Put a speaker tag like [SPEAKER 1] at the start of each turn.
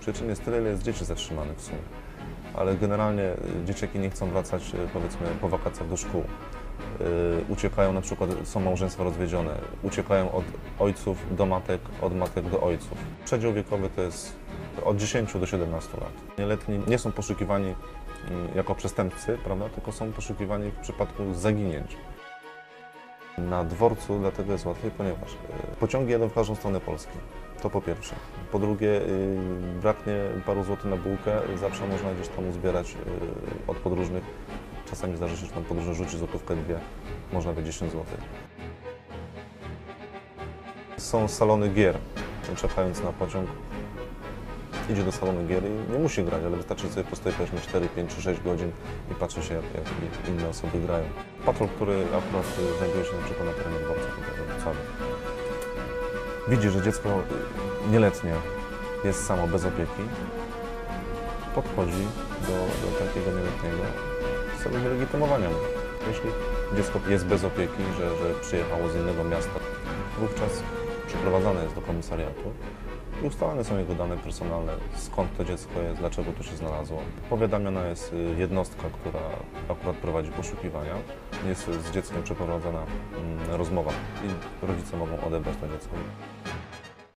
[SPEAKER 1] Przyczyn jest tyle, ile jest dzieci zatrzymanych w sumie. Ale generalnie y, dzieciaki nie chcą wracać y, powiedzmy po wakacjach do szkół. Y, Uciekają na przykład, są małżeństwa rozwiedzione, uciekają od ojców do matek, od matek do ojców. Przedział wiekowy to jest od 10 do 17 lat. Nieletni nie są poszukiwani mm, jako przestępcy, prawda, tylko są poszukiwani w przypadku zaginięć. Na dworcu dlatego jest łatwiej, ponieważ y, pociągi jadą w każdą stronę Polski. To po pierwsze. Po drugie, y, braknie paru złotych na bułkę, zawsze można gdzieś tam uzbierać y, od podróżnych. Czasami zdarzy się, że tam podróżny rzuci złotówkę, dwie, można by 10 złotych. Są salony gier. Czekając na pociąg, idzie do salonu gier i nie musi grać, ale wystarczy sobie postoi powiedzmy 4, 5 czy 6 godzin i patrzy się, jak, jak inne osoby grają. Patrol, który akurat y, znajduje się na przykład na terenie dworca Wrocławiu, widzi, że dziecko nieletnie jest samo bez opieki, podchodzi do, do takiego nieletniego w celu wylegitymowania. Jeśli dziecko jest bez opieki, że, że przyjechało z innego miasta, wówczas przeprowadzane jest do komisariatu i ustalane są jego dane personalne, skąd to dziecko jest, dlaczego tu się znalazło. Powiadamiana jest y, jednostka, która akurat prowadzi poszukiwania. Jest z dzieckiem przeprowadzona mm, rozmowa i rodzice mogą odebrać to dziecko.